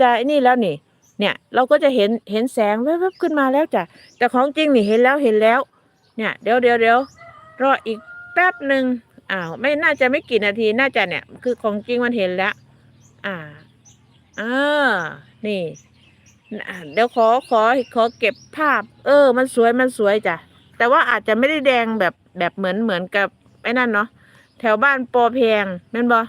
จะไอ้นี่แล้วนี่ เนี่ยเราก็จะเห็นเห็นแสงแวบๆขึ้นมาแล้วจ้ะแต่ของจริงนี่เห็นแล้วเห็นแล้ว เนี่ยเดี๋ยวเดี๋ยวเดี๋ยวรออีกแป๊บหนึ่งอ้าวไม่น่าจะไม่กี่นาทีน่าจะเนี่ย คือของจริงมันเห็นแล้ว อ่าอ่านี่เดี๋ยวขอขอขอเก็บภาพ เออ มันสวยมันสวยจ้ะแต่ว่าอาจจะไม่ได้แดงแบบแบบเหมือนเหมือนกับไอ้นั่นเนาะแถวบ้านปอแพงแม่นบอ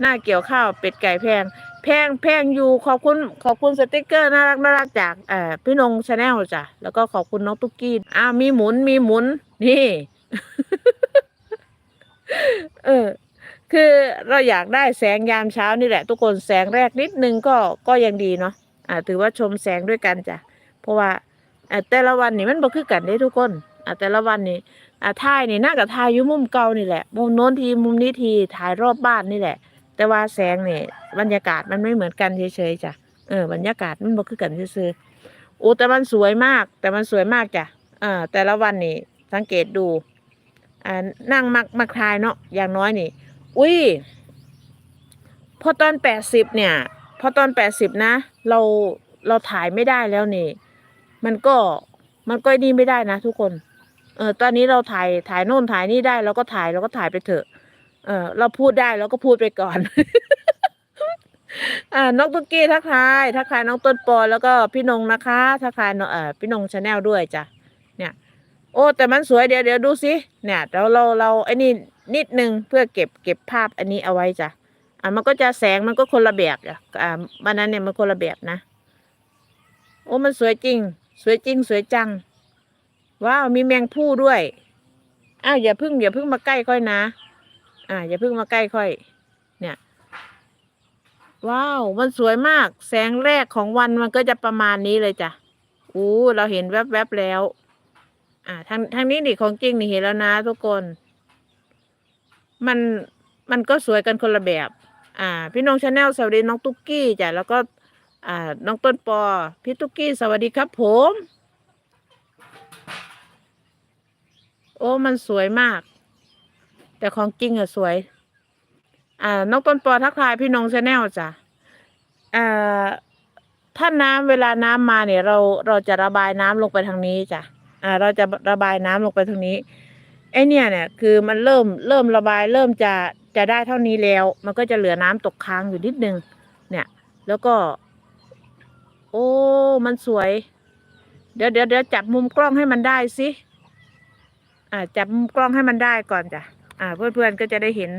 หน้าเกี่ยวข้าวเป็ดไก่แพง แพงแพงอยู่ขอบคุณขอบคุณสติกเกอร์น่ารักน่ารักจากเอ่อพี่นงชาแนลจ้ะแล้วก็ขอบคุณน้องตุ๊กกี้อ้าวมีหมุนมีหมุนนี่ เออ คือเราอยากได้แสงยามเช้านี่แหละ ทุกคนแสงแรกนิดนึงก็ก็ยังดีเนาะอ่า ถือว่าชมแสงด้วยกันจ้ะเพราะว่าอ่าแต่ละวันนี่มันบ่คือกันเด้ทุกคนอ่าแต่ละวันนี่อ่าถ่ายนี่น่ากับถ่ายอยู่มุมเก่านี่แหละ มุมโน้นทีมุมนี้ทีถ่ายรอบบ้านนี่แหละ แต่ว่าแสงเนี่ยบรรยากาศมันไม่เหมือนกันเฉยๆจ้ะเออบรรยากาศมันบ่คือกันซื่อๆโอ้แต่มันสวยมาก แต่มันสวยมากจ้ะอ่าแต่ละวันนี่สังเกตดูอ่านั่งมักมักทายเนาะอย่างน้อยนี่ อุ้ยพอตอนแปดสิบเนี่ย พอตอนแปดสิบนะ เราเราถ่ายไม่ได้แล้วนี่ มันก็มันก็นี่ไม่ได้นะทุกคน เออ ตอนนี้เราถ่ายถ่ายโน่นถ่ายนี่ได้เราก็ถ่ายเราก็ถ่ายไปเถอะ เออเราพูดได้เราก็พูดไปก่อน อ่าน้องตุ๊กกี้ทักทายทักทายน้องต้นปอแล้วก็พี่นงนะคะทักทายน้อเอ่อพี่นงชาแนลด้วยจ้ะเนี่ย โอ้แต่มันสวยเดี๋ยวเดี๋ยวดูสิเนี่ยเราเราเราไอ้นี่นิดนึงเพื่อเก็บเก็บภาพอันนี้เอาไว้จ้ะอ่ามันก็จะแสงมันก็คนละแบบอะอ่าวันนั้นเนี่ยมันคนละแบบนะ โอ้มันสวยจริง สวยจริง สวยจังว้าวมีแมงผู้ด้วยอ้าวอย่าพึ่งอย่าพึ่งมาใกล้ค่อยนะ อ่าอย่าเพึ่งมาใกล้ค่อย เนี่ย ว้าว มันสวยมาก แสงแรกของวันมันก็จะประมาณนี้เลยจ้ะอู้เราเห็นแวบๆแล้ว อ่าทางทางนี้นี่ของจริงนี่เห็นแล้วนะทุกคน มันมันก็สวยกันคนละแบบ อ่า พี่น้องชาแนลสวัสดีน้องตุ๊กกี้จ้ะแล้วก็อ่าน้องต้นปอ พี่ตุ๊กกี้สวัสดีครับ ผม โอ้ มันสวยมาก แต่ของจริงอะสวย อ่า น้องต้นปอทักทายพี่นงชาแนลจ้ะอ่าถ้าน้ำเวลาน้ำมาเนี่ย เราเราจะระบายน้ำลงไปทางนี้จ้ะ อ่า เราจะระบายน้ำลงไปทางนี้ไอเนี่ยเนี่ยคือมันเริ่มเริ่มระบายเริ่มจะจะได้เท่านี้แล้ว มันก็จะเหลือน้ำตกค้างอยู่นิดนึง เนี่ย แล้วก็ โอ้ มันสวย เดี๋ยวเดี๋ยวเดี๋ยวจับมุมกล้องให้มันได้สิ อ่า จับมุมกล้องให้มันได้ก่อนจ้ะ อ่า เพื่อนๆก็จะได้เห็น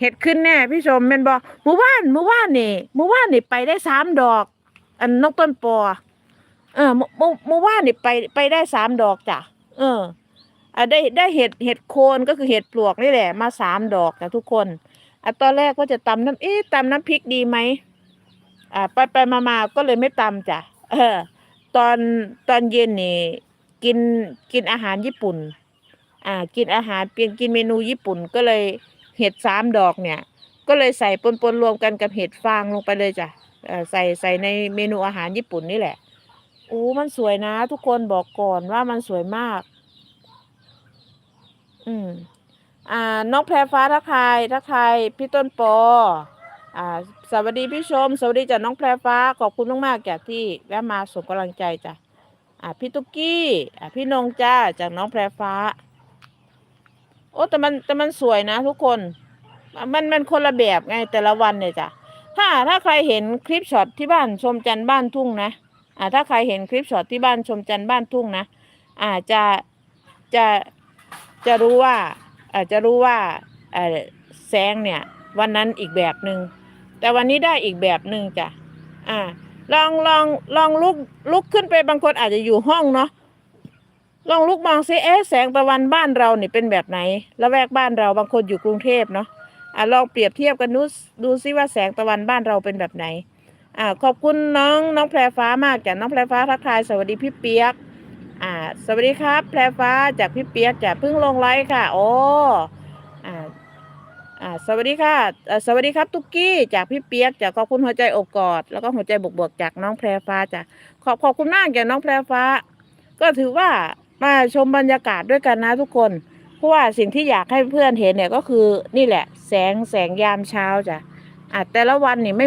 เห็ดขึ้นแน่พี่ชมแม่นบอกเมื่อวานเมื่อวานนี่เมื่อวานนี่ไปได้สามดอก อันนกต้นปอเออเมื่อเมื่อเมื่อวานนี่ไปไปได้สามดอกจ้ะเอออะได้ได้เห็ดเห็ดโคนก็คือเห็ดปลวกนี่แหละ มาสามดอกจ้ะทุกคนอะตอนแรกก็จะตำน้ำเอ๊ะตำน้ำพริกดีไหมอ่าไปไปมามาก็เลยไม่ตำจ้ะเออ ตอนตอนเย็นนี่ กินกินอาหารญี่ปุ่น อ่า กินอาหารเปลี่ยนกินเมนูญี่ปุ่นก็เลยเห็ดสามดอกเนี่ย ก็เลยใส่ปนปนรวมกันกับเห็ดฟางลงไปเลยจ้ะอ่อใส่ใส่ในเมนูอาหารญี่ปุ่นนี่แหละโอ้มันสวยนะ ทุกคนบอกก่อนว่ามันสวยมาก อืม อ่า น้องแพรฟ้าทักทายทักทายพี่ต้นปอ อ่า สวัสดีพี่ชม สวัสดีจากน้องแพรฟ้า ขอบคุณมากๆแก่ที่แวะมาส่งกำลังใจจ้ะ อ่าพี่ตุ๊กกี้ อ่าพี่นงจ้าจากน้องแพรฟ้า โอ้แต่มันแต่มันสวยนะทุกคน มันมันคนละแบบไงแต่ละวันเนี่ยจ้ะถ้าถ้าใครเห็นคลิปช็อตที่บ้านชมจันบ้านทุ่งนะ อ่าถ้าใครเห็นคลิปช็อตที่บ้านชมจันบ้านทุ่งนะอ่าจะจะจะรู้ว่าอาจจะรู้ว่าอ่อแสงเนี่ย วันนั้นอีกแบบหนึง่งแต่วันนี้ได้อีกแบบหนึ่งจ้ะอ่า ลองลองลองลุกลุกขึ้นไปบางคนอาจจะอยู่ห้องเนาะลองลุกมองซิเอ๊ะแสงตะวันบ้านเราเนี่ยเป็นแบบไหนละแวกบ้านเราบางคนอยู่กรุงเทพเนาะอ่าลองเปรียบเทียบกันดูดูซิว่าแสงตะวันบ้านเราเป็นแบบไหนอ่าขอบคุณน้องน้องแพรฟ้ามากจ้ะน้องแพรฟ้าทักทายสวัสดีพี่เปียกอ่าสวัสดีครับ แพรฟ้าจากพี่เปียกจากเพิ่งลงไลฟ์ค่ะ โอ้ อ่าสวัสดีค่ะอ่าสวัสดีครับตุ๊กกี้จากพี่เปียกจากขอบคุณหัวใจอบกอด แล้วก็หัวใจบวกๆจากน้องแพรฟ้าจ้ะขอบขอบคุณมากจากน้องแพรฟ้า ก็ถือว่ามาชมบรรยากาศด้วยกันนะทุกคน เพราะว่าสิ่งที่อยากให้เพื่อนเห็นเนี่ยก็คือนี่แหละ แสงแสงยามเช้าจ้ะอะแต่ละวันนี่ไม่